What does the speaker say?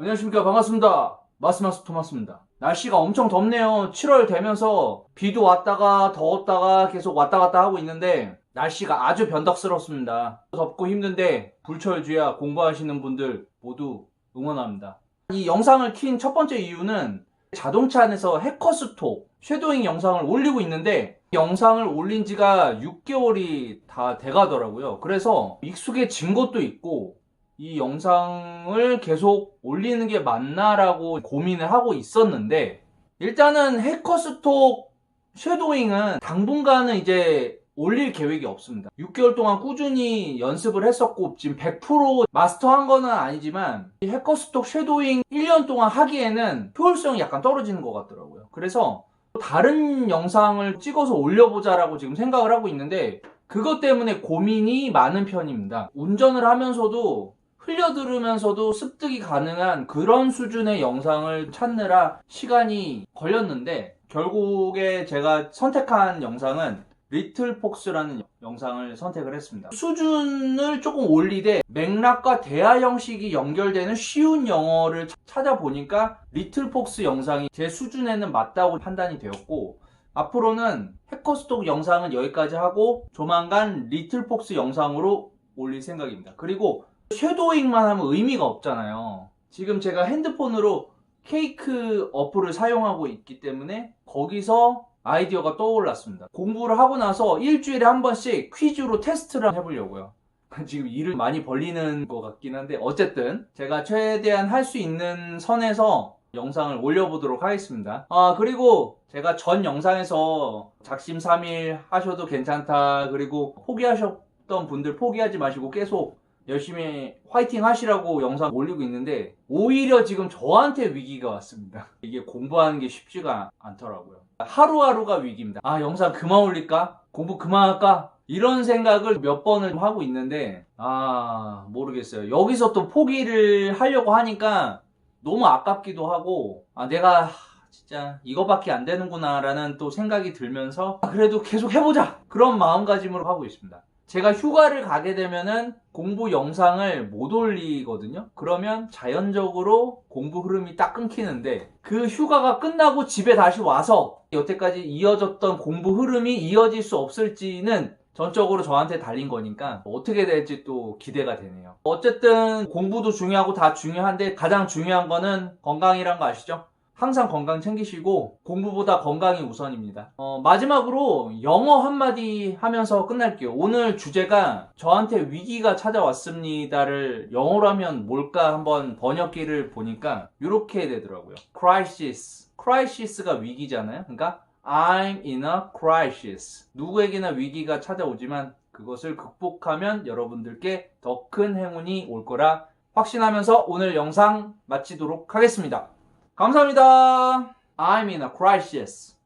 안녕하십니까. 반갑습니다. 마스마스 토마스입니다. 날씨가 엄청 덥네요. 7월 되면서 비도 왔다가 더웠다가 계속 왔다 갔다 하고 있는데 날씨가 아주 변덕스럽습니다. 덥고 힘든데 불철주야 공부하시는 분들 모두 응원합니다. 이 영상을 킨 첫 번째 이유는 자동차 안에서 해커스톡 쉐도잉 영상을 올리고 있는데 이 영상을 올린 지가 6개월이 다 돼가더라고요. 그래서 익숙해진 것도 있고 이 영상을 계속 올리는 게 맞나라고 고민을 하고 있었는데 일단은 해커스톡 쉐도잉은 당분간은 이제 올릴 계획이 없습니다. 6개월 동안 꾸준히 연습을 했었고 지금 100% 마스터한 거는 아니지만 이 해커스톡 쉐도잉 1년 동안 하기에는 효율성이 약간 떨어지는 것 같더라고요. 그래서 다른 영상을 찍어서 올려보자라고 지금 생각을 하고 있는데 그것 때문에 고민이 많은 편입니다. 운전을 하면서도 흘려들으면서도 습득이 가능한 그런 수준의 영상을 찾느라 시간이 걸렸는데 결국에 제가 선택한 영상은 리틀 폭스라는 영상을 선택을 했습니다. 수준을 조금 올리되 맥락과 대화 형식이 연결되는 쉬운 영어를 찾아보니까 리틀 폭스 영상이 제 수준에는 맞다고 판단이 되었고 앞으로는 해커스톡 영상은 여기까지 하고 조만간 리틀 폭스 영상으로 올릴 생각입니다. 그리고 쉐도잉만 하면 의미가 없잖아요. 지금 제가 핸드폰으로 케이크 어플을 사용하고 있기 때문에 거기서 아이디어가 떠올랐습니다. 공부를 하고 나서 일주일에 한 번씩 퀴즈로 테스트를 해보려고요. 지금 일을 많이 벌리는 것 같긴 한데 어쨌든 제가 최대한 할 수 있는 선에서 영상을 올려보도록 하겠습니다. 아 그리고 제가 전 영상에서 작심삼일 하셔도 괜찮다 그리고 포기하셨던 분들 포기하지 마시고 계속 열심히 화이팅 하시라고 영상 올리고 있는데 오히려 지금 저한테 위기가 왔습니다. 이게 공부하는 게 쉽지가 않더라고요. 하루하루가 위기입니다. 아 영상 그만 올릴까? 공부 그만 할까? 이런 생각을 몇 번을 하고 있는데 아 모르겠어요. 여기서 또 포기를 하려고 하니까 너무 아깝기도 하고 아 내가 하, 진짜 이거밖에 안 되는구나 라는 또 생각이 들면서 아, 그래도 계속 해보자 그런 마음가짐으로 하고 있습니다. 제가 휴가를 가게 되면은 공부 영상을 못 올리거든요. 그러면 자연적으로 공부 흐름이 딱 끊기는데 그 휴가가 끝나고 집에 다시 와서 여태까지 이어졌던 공부 흐름이 이어질 수 없을지는 전적으로 저한테 달린 거니까 어떻게 될지 또 기대가 되네요. 어쨌든 공부도 중요하고 다 중요한데 가장 중요한 거는 건강이란 거 아시죠? 항상 건강 챙기시고 공부보다 건강이 우선입니다. 어, 마지막으로 영어 한마디 하면서 끝날게요. 오늘 주제가 저한테 위기가 찾아왔습니다를 영어로 하면 뭘까 한번 번역기를 보니까 이렇게 되더라고요. crisis. crisis가 위기잖아요. 그러니까 I'm in a crisis. 누구에게나 위기가 찾아오지만 그것을 극복하면 여러분들께 더 큰 행운이 올 거라 확신하면서 오늘 영상 마치도록 하겠습니다. 감사합니다. I'm in a crisis.